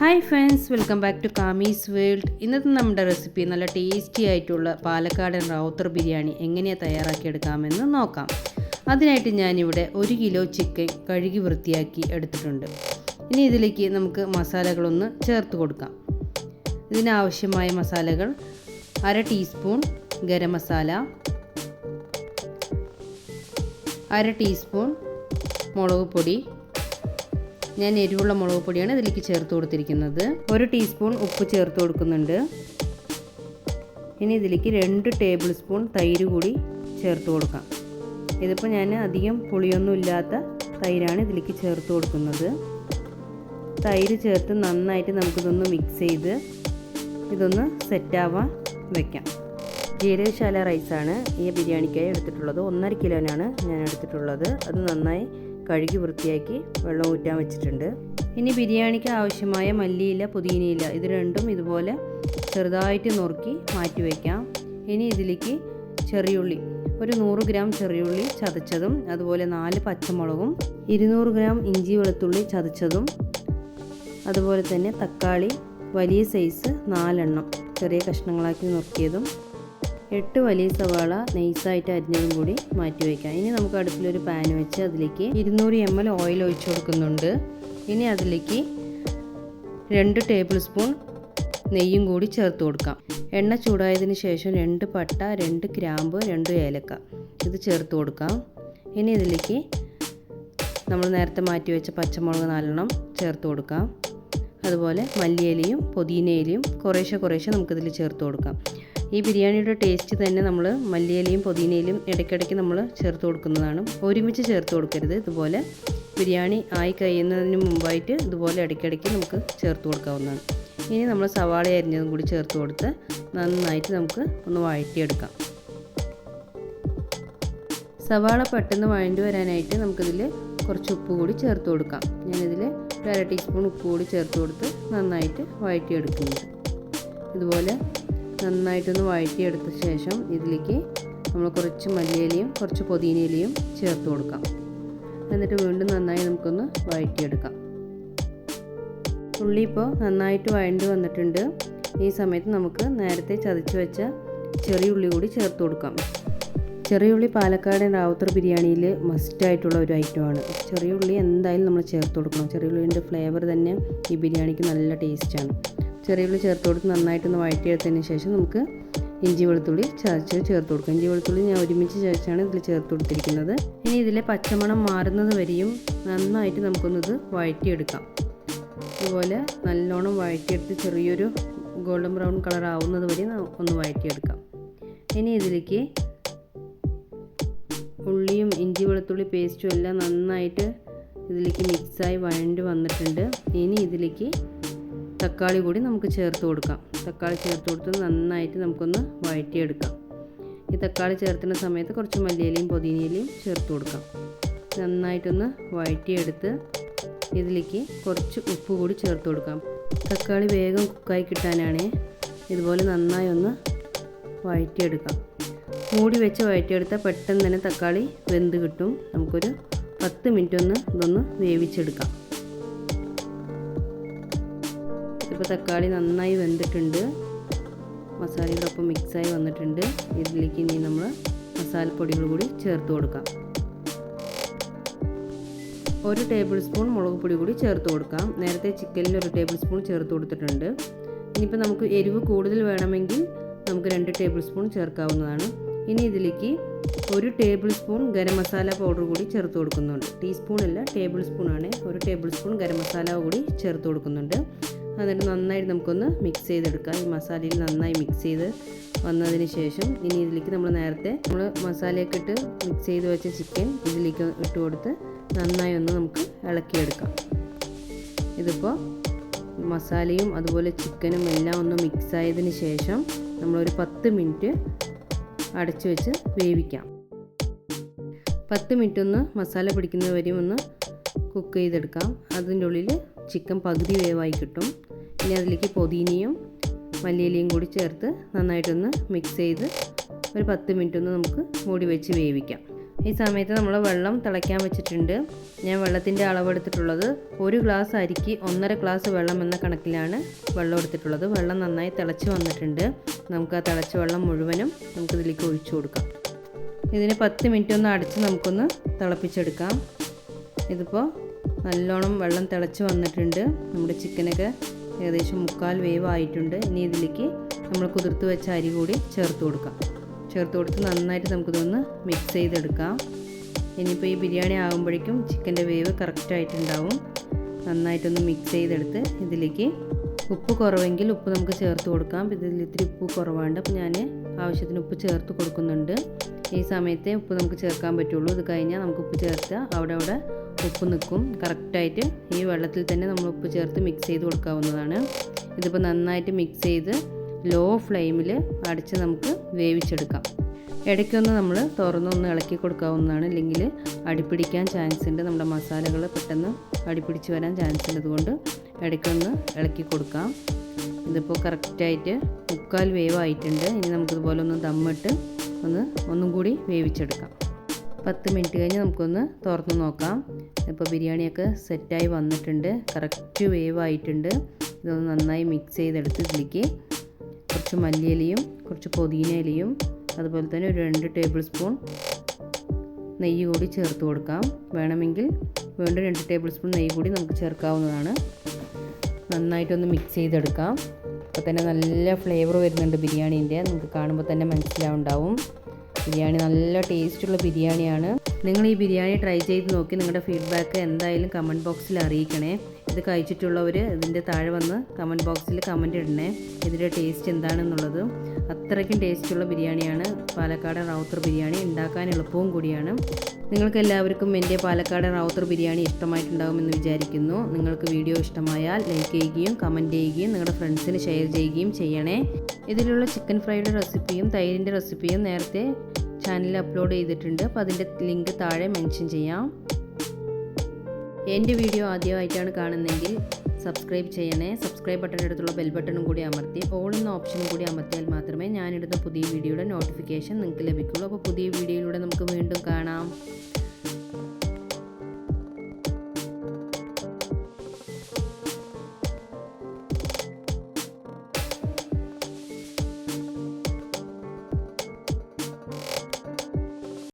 Hi friends welcome back to Kami's world ഇന്നത്തെ നമ്മുടെ recipe നല്ല ടേസ്റ്റി ആയിട്ടുള്ള പാലക്കാടൻ റൗത്തർ ബിരിയാണി എങ്ങനെയാണ് തയ്യാറാക്കിയെടുക്കാമെന്ന് നോക്കാം. അതിനായിട്ട് ഞാനിവിടെ ഒരു കിലോ ചിക്കൻ കഴുകി വൃത്തിയാക്കി എടുത്തിട്ടുണ്ട്. ഇനി ഇതിലേക്ക് നമുക്ക് മസാലകളൊന്ന് ചേർത്ത് കൊടുക്കാം. ഇതിനാവശ്യമായ മസാലകൾ അര ടീസ്പൂൺ ഗരം മസാല അര ടീസ്പൂൺ മുളക് പൊടി ഞാൻ എരിവുള്ള മുളക് പൊടിയാണ് ഇതിലേക്ക് ചേർത്ത് കൊടുത്തിരിക്കുന്നത്. ഒരു ടീസ്പൂൺ ഉപ്പ് ചേർത്ത് കൊടുക്കുന്നുണ്ട്. ഇനി ഇതിലേക്ക് രണ്ട് ടേബിൾ സ്പൂൺ തൈര് കൂടി ചേർത്ത് കൊടുക്കാം. ഇതിപ്പോൾ ഞാൻ അധികം പുളിയൊന്നും ഇല്ലാത്ത തൈരാണ് ഇതിലേക്ക് ചേർത്ത് കൊടുക്കുന്നത്. തൈര് ചേർത്ത് നന്നായിട്ട് നമുക്കിതൊന്ന് മിക്സ് ചെയ്ത് ഇതൊന്ന് സെറ്റാവാൻ വെക്കാം. ജീരകശാല റൈസാണ് ഈ ബിരിയാണിക്കായി എടുത്തിട്ടുള്ളത്. ഒന്നര കിലോനാണ് ഞാൻ എടുത്തിട്ടുള്ളത്. അത് നന്നായി കഴുകി വൃത്തിയാക്കി വെള്ളം ഊറ്റാൻ വെച്ചിട്ടുണ്ട്. ഇനി ബിരിയാണിക്ക് ആവശ്യമായ മല്ലിയില പുതിനയില ഇത് രണ്ടും ഇതുപോലെ ചെറുതായിട്ട് നുറുക്കി മാറ്റി വയ്ക്കാം ഇനി ഇതിലേക്ക് ചെറിയുള്ളി ഒരു നൂറ് ഗ്രാം ചെറിയുള്ളി ചതച്ചതും അതുപോലെ നാല് പച്ചമുളകും ഇരുന്നൂറ് ഗ്രാം ഇഞ്ചി വെളുത്തുള്ളി ചതച്ചതും അതുപോലെ തന്നെ തക്കാളി വലിയ സൈസ് നാലെണ്ണം ചെറിയ കഷ്ണങ്ങളാക്കി നുറുക്കിയതും എട്ട് വലിയ സവാള നെയ്സായിട്ട് അരിഞ്ഞതും കൂടി മാറ്റി വയ്ക്കാം. ഇനി നമുക്ക് അടുപ്പിലൊരു പാൻ വെച്ച് അതിലേക്ക് ഇരുന്നൂറ് എം എൽ ഓയിൽ ഒഴിച്ചു കൊടുക്കുന്നുണ്ട്. ഇനി അതിലേക്ക് രണ്ട് ടേബിൾ സ്പൂൺ നെയ്യും കൂടി ചേർത്ത് കൊടുക്കാം. എണ്ണ ചൂടായതിന് ശേഷം രണ്ട് പട്ട രണ്ട് ഗ്രാമ്പ് രണ്ട് ഏലക്ക. ഇത് ചേർത്ത് കൊടുക്കാം. ഇനി ഇതിലേക്ക് നമ്മൾ നേരത്തെ മാറ്റി വെച്ച പച്ചമുളക് നാലെണ്ണം ചേർത്ത് കൊടുക്കാം. അതുപോലെ മല്ലിയിലയും പുതിനയിലയും കുറേശ്ശെ കുറേശ്ശെ നമുക്കിതിൽ ചേർത്ത് കൊടുക്കാം. ഈ ബിരിയാണിയുടെ ടേസ്റ്റ് തന്നെ നമ്മൾ മല്ലിയിലയും പുതിനയിലും ഇടയ്ക്കിടയ്ക്ക് നമ്മൾ ചേർത്ത് കൊടുക്കുന്നതാണ്. ഒരുമിച്ച് ചേർത്ത് കൊടുക്കരുത്. ഇതുപോലെ ബിരിയാണി ആയി കഴിയുന്നതിന് മുമ്പായിട്ട് ഇതുപോലെ ഇടയ്ക്കിടയ്ക്ക് നമുക്ക് ചേർത്ത് കൊടുക്കാവുന്നതാണ്. ഇനി നമ്മൾ സവാള അരിഞ്ഞതും കൂടി ചേർത്ത് കൊടുത്ത് നന്നായിട്ട് നമുക്ക് ഒന്ന് വഴറ്റിയെടുക്കാം. സവാള പെട്ടെന്ന് വഴണ്ടി വരാനായിട്ട് നമുക്കിതിൽ കുറച്ച് ഉപ്പ് കൂടി ചേർത്ത് കൊടുക്കാം. ഞാനിതിൽ ഒരു അര ടീസ്പൂൺ ഉപ്പ് കൂടി ചേർത്ത് കൊടുത്ത് നന്നായിട്ട് വഴറ്റിയെടുക്കുന്നുണ്ട്. ഇതുപോലെ നന്നായിട്ടൊന്ന് വഴറ്റിയെടുത്ത ശേഷം ഇതിലേക്ക് നമ്മൾ കുറച്ച് മല്ലിയിലയും കുറച്ച് പുതിനയിലയും ചേർത്ത് കൊടുക്കാം. എന്നിട്ട് വീണ്ടും നന്നായി നമുക്കൊന്ന് വഴറ്റിയെടുക്കാം. ഉള്ളി ഇപ്പോൾ നന്നായിട്ട് വഴണ്ടി വന്നിട്ടുണ്ട്. ഈ സമയത്ത് നമുക്ക് നേരത്തെ ചതച്ച് വെച്ച ചെറിയ ഉള്ളി കൂടി ചേർത്ത് കൊടുക്കാം. ചെറിയ ഉള്ളി പാലക്കാട് റാവുത്തർ ബിരിയാണിയിൽ മസ്റ്റായിട്ടുള്ള ഒരു ഐറ്റമാണ് ചെറിയ ഉള്ളി എന്തായാലും നമ്മൾ ചേർത്ത് കൊടുക്കണം. ചെറിയ ഉള്ളിന്റെ ഫ്ലേവർ തന്നെ ഈ ബിരിയാണിക്ക് നല്ല ടേസ്റ്റാണ് ചെറിയ ഉള്ളി ചേർത്ത് കൊടുത്ത് നന്നായിട്ടൊന്ന് വഴറ്റിയെടുത്തതിന് ശേഷം നമുക്ക് ഇഞ്ചി വെളുത്തുള്ളി ചതച്ച് ചേർത്ത് കൊടുക്കാം. ഇഞ്ചി വെളുത്തുള്ളി ഞാൻ ഒരുമിച്ച് ചതച്ചാണ് ഇതിൽ ചേർത്ത് കൊടുത്തിരിക്കുന്നത്. ഇനി ഇതിലെ പച്ചമണം മാറുന്നത് വരെയും നന്നായിട്ട് നമുക്കൊന്നിത് വഴറ്റിയെടുക്കാം. അതുപോലെ നല്ലോണം വഴറ്റിയെടുത്ത് ചെറിയൊരു ഗോൾഡൻ ബ്രൗൺ കളർ ആവുന്നത് വരെ ഒന്ന് വഴറ്റിയെടുക്കാം. ഇനി ഇതിലേക്ക് ഉള്ളിയും ഇഞ്ചി വെളുത്തുള്ളി പേസ്റ്റും എല്ലാം നന്നായിട്ട് ഇതിലേക്ക് മിക്സായി വഴണ്ടി വന്നിട്ടുണ്ട്. ഇനി ഇതിലേക്ക് തക്കാളി കൂടി നമുക്ക് ചേർത്ത് കൊടുക്കാം. തക്കാളി ചേർത്ത് കൊടുത്ത് നന്നായിട്ട് നമുക്കൊന്ന് വഴറ്റിയെടുക്കാം. ഈ തക്കാളി ചേർത്തുന്ന സമയത്ത് കുറച്ച് മല്ലിയിലയും പുതിനയിലയും ചേർത്ത് കൊടുക്കാം. നന്നായിട്ടൊന്ന് വഴറ്റിയെടുത്ത് ഇതിലേക്ക് കുറച്ച് ഉപ്പ് കൂടി ചേർത്ത് കൊടുക്കാം. തക്കാളി വേഗം കുക്കായി കിട്ടാനാണ്. ഇതുപോലെ നന്നായി ഒന്ന് വഴറ്റിയെടുക്കാം. മൂടി വെച്ച് വഴറ്റിയെടുത്താൽ പെട്ടെന്ന് തന്നെ തക്കാളി വെന്ത് കിട്ടും. നമുക്കൊരു പത്ത് മിനിറ്റ് ഒന്ന് ഇതൊന്ന് വേവിച്ചെടുക്കാം. ഇപ്പോൾ തക്കാളി നന്നായി വെന്തിട്ടുണ്ട്. മസാലയോടൊപ്പം മിക്സായി വന്നിട്ടുണ്ട്. ഇതിലേക്ക് ഇനി നമ്മൾ മസാലപ്പൊടികൾ കൂടി ചേർത്ത് കൊടുക്കാം. ഒരു ടേബിൾ സ്പൂൺ മുളക് പൊടി കൂടി ചേർത്ത് കൊടുക്കാം. നേരത്തെ ചിക്കനിൽ ഒരു ടേബിൾ സ്പൂൺ ചേർത്ത് കൊടുത്തിട്ടുണ്ട്. ഇനിയിപ്പോൾ നമുക്ക് എരിവ് കൂടുതൽ വേണമെങ്കിൽ നമുക്ക് രണ്ട് ടേബിൾ സ്പൂൺ ചേർക്കാവുന്നതാണ്. ഇനി ഇതിലേക്ക് ഒരു tablespoon garam masala powder കൂടി ചേർത്ത് കൊടുക്കുന്നുണ്ട്. ടീസ്പൂൺ അല്ല ടേബിൾ സ്പൂൺ ആണ്. ഒരു ടേബിൾ സ്പൂൺ ഗരം മസാല കൂടി ചേർത്ത് കൊടുക്കുന്നുണ്ട്. എന്നിട്ട് നന്നായിട്ട് നമുക്കൊന്ന് മിക്സ് ചെയ്തെടുക്കാം. ഈ മസാലയിൽ നന്നായി മിക്സ് ചെയ്ത് വന്നതിന് ശേഷം ഇനി ഇതിലേക്ക് നമ്മൾ നേരത്തെ നമ്മൾ മസാലയൊക്കെ ഇട്ട് മിക്സ് ചെയ്ത് വെച്ച ചിക്കൻ ഇതിലേക്ക് ഇട്ട് കൊടുത്ത് നന്നായി ഒന്ന് നമുക്ക് ഇളക്കിയെടുക്കാം. ഇതിപ്പോൾ മസാലയും അതുപോലെ ചിക്കനും എല്ലാം ഒന്ന് മിക്സ് ആയതിന് ശേഷം നമ്മളൊരു പത്ത് മിനിറ്റ് അടച്ചു വെച്ച് വേവിക്കാം. പത്ത് മിനിറ്റ് ഒന്ന് മസാല പിടിക്കുന്നത് വരെയും ഒന്ന് കുക്ക് ചെയ്തെടുക്കാം. അതിന്റെ ഉള്ളിൽ ചിക്കൻ പകുതി വേവായി കിട്ടും. ഇനി അതിലേക്ക് പൊതിനയും മല്ലിയിലയും കൂടി ചേർത്ത് നന്നായിട്ടൊന്ന് മിക്സ് ചെയ്ത് ഒരു പത്ത് മിനിറ്റ് ഒന്ന് നമുക്ക് മൂടി വെച്ച് വേവിക്കാം. ഈ സമയത്ത് നമ്മൾ വെള്ളം തിളയ്ക്കാൻ വെച്ചിട്ടുണ്ട്. ഞാൻ വെള്ളത്തിന്റെ അളവെടുത്തിട്ടുള്ളത് ഒരു ഗ്ലാസ് അരിക്ക് ഒന്നര ഗ്ലാസ് വെള്ളം എന്ന കണക്കിലാണ് വെള്ളം എടുത്തിട്ടുള്ളത്. വെള്ളം നന്നായി തിളച്ച് വന്നിട്ടുണ്ട്. നമുക്ക് ആ തിളച്ച വെള്ളം മുഴുവനും നമുക്ക് ഇതിലേക്ക് ഒഴിച്ചു കൊടുക്കാം. ഇതിന് പത്ത് മിനിറ്റ് ഒന്ന് അടച്ച് നമുക്കൊന്ന് തിളപ്പിച്ചെടുക്കാം. ഇതിപ്പോൾ നല്ലോണം വെള്ളം തിളച്ച് വന്നിട്ടുണ്ട്. നമ്മുടെ ചിക്കനൊക്കെ ഏകദേശം മുക്കാൽ വേവ് ആയിട്ടുണ്ട് ഇനി ഇതിലേക്ക് നമ്മൾ കുതിർത്ത് വെച്ച അരി കൂടി ചേർത്ത് കൊടുക്കാം. ചേർത്ത് കൊടുത്ത് നന്നായിട്ട് നമുക്കിതൊന്ന് മിക്സ് ചെയ്തെടുക്കാം. ഇനിയിപ്പോൾ ഈ ബിരിയാണി ആകുമ്പോഴേക്കും ചിക്കന്റെ വേവ് കറക്റ്റായിട്ടുണ്ടാവും നന്നായിട്ടൊന്ന് മിക്സ് ചെയ്തെടുത്ത് ഇതിലേക്ക് ഉപ്പ് കുറവെങ്കിൽ ഉപ്പ് നമുക്ക് ചേർത്ത് കൊടുക്കാം. ഇതിൽ ഇത്തിരി ഉപ്പ് കുറവാണ്ട് അപ്പോൾ ഞാൻ ആവശ്യത്തിന് ഉപ്പ് ചേർത്ത് കൊടുക്കുന്നുണ്ട്. ഈ സമയത്തെ ഉപ്പ് നമുക്ക് ചേർക്കാൻ പറ്റുള്ളൂ. ഇത് കഴിഞ്ഞാൽ നമുക്ക് ഉപ്പ് ചേർത്ത് അവിടെ അവിടെ ഉപ്പ് നിൽക്കും. കറക്റ്റായിട്ട് ഈ വെള്ളത്തിൽ തന്നെ നമ്മൾ ഉപ്പ് ചേർത്ത് മിക്സ് ചെയ്ത് കൊടുക്കാവുന്നതാണ്. ഇതിപ്പോൾ നന്നായിട്ട് മിക്സ് ചെയ്ത് ലോ ഫ്ലെയിമിൽ അടിച്ച് നമുക്ക് വേവിച്ചെടുക്കാം. ഇടയ്ക്കൊന്ന് നമ്മൾ തുറന്നൊന്ന് ഇളക്കി കൊടുക്കാവുന്നതാണ്. അല്ലെങ്കിൽ അടിപ്പിടിക്കാൻ ചാൻസ് ഉണ്ട്. നമ്മുടെ മസാലകൾ പെട്ടെന്ന് അടിപ്പിടിച്ച് വരാൻ ചാൻസ് ഉണ്ട്. അതുകൊണ്ട് ഇടയ്ക്കൊന്ന് ഇളക്കി കൊടുക്കാം. ഇതിപ്പോൾ കറക്റ്റായിട്ട് മുക്കാൽ വേവായിട്ടുണ്ട്. ഇനി നമുക്കിതുപോലെ ഒന്ന് ദമ്മിട്ട് ഒന്ന് ഒന്നും കൂടി വേവിച്ചെടുക്കാം. പത്ത് മിനിറ്റ് കഴിഞ്ഞ് നമുക്കൊന്ന് തുറന്ന് നോക്കാം. ഇപ്പോൾ ബിരിയാണിയൊക്കെ സെറ്റായി വന്നിട്ടുണ്ട്. കറക്റ്റ് വേവ് ആയിട്ടുണ്ട് ഇതൊന്ന് നന്നായി മിക്സ് ചെയ്തെടുത്ത് ഇതിലേക്ക് കുറച്ച് മല്ലിയിലയും കുറച്ച് പുതിന ഇലയും അതുപോലെ തന്നെ ഒരു രണ്ട് ടേബിൾ സ്പൂൺ നെയ്യ് കൂടി ചേർത്ത് കൊടുക്കാം. വേണമെങ്കിൽ വീണ്ടും രണ്ട് ടേബിൾ സ്പൂൺ നെയ്യ് കൂടി നമുക്ക് ചേർക്കാവുന്നതാണ്. നന്നായിട്ടൊന്ന് മിക്സ് ചെയ്തെടുക്കാം. അപ്പോൾ തന്നെ നല്ല ഫ്ലേവർ വരുന്നുണ്ട് ബിരിയാണീന്റെ. നമുക്ക് കാണുമ്പോൾ തന്നെ മനസ്സിലാവുണ്ടാവും. ബിരിയാണി നല്ല ടേസ്റ്റുള്ള ബിരിയാണിയാണ്. നിങ്ങൾ ഈ ബിരിയാണി ട്രൈ ചെയ്ത് നോക്കി നിങ്ങളുടെ ഫീഡ്ബാക്ക് എന്തായാലും കമന്റ് ബോക്സിൽ അറിയിക്കണേ. ഇത് കഴിച്ചിട്ടുള്ളവർ ഇതിന്റെ താഴെ വന്ന് കമന്റ് ബോക്സിൽ കമന്റ് ഇടണേ. ഇതിന്റെ ടേസ്റ്റ് എന്താണെന്നുള്ളത്. അത്രയ്ക്കും ടേസ്റ്റുള്ള ബിരിയാണിയാണ്. പാലക്കാട് റൗത്തർ ബിരിയാണി ഉണ്ടാക്കാൻ എളുപ്പവും കൂടിയാണ്. നിങ്ങൾക്ക് എല്ലാവർക്കും എന്റെ പാലക്കാട് റൗത്തർ ബിരിയാണി ഇഷ്ടമായിട്ടുണ്ടാകുമെന്ന് വിചാരിക്കുന്നു. നിങ്ങൾക്ക് വീഡിയോ ഇഷ്ടമായാൽ ലൈക്ക് ചെയ്യുകയും കമന്റ് ചെയ്യുകയും നിങ്ങളുടെ ഫ്രണ്ട്സിന് ഷെയർ ചെയ്യുകയും ചെയ്യണേ. ഇതിലുള്ള ചിക്കൻ ഫ്രൈയുടെ റെസിപ്പിയും തൈരിന്റെ റെസിപ്പിയും നേരത്തെ ചാനലിൽ അപ്ലോഡ് ചെയ്തിട്ടുണ്ട്. അപ്പോൾ അതിന്റെ ലിങ്ക് താഴെ മെൻഷൻ ചെയ്യാം. എന്റെ വീഡിയോ ആദ്യമായിട്ടാണ് കാണുന്നതെങ്കിൽ സബ്സ്ക്രൈബ് ചെയ്യണേ. സബ്സ്ക്രൈബ് ബട്ടന്റെ അടുത്തുള്ള ബെൽ ബട്ടണും കൂടി അമർത്തി. ഓൾ എന്ന ഓപ്ഷനും കൂടി അമർത്തിയാൽ മാത്രമേ ഞാനിടുന്ന പുതിയ വീഡിയോയുടെ നോട്ടിഫിക്കേഷൻ നിങ്ങൾക്ക് ലഭിക്കുള്ളൂ അപ്പോൾ പുതിയ വീഡിയോയിലൂടെ നമുക്ക് വീണ്ടും കാണാം.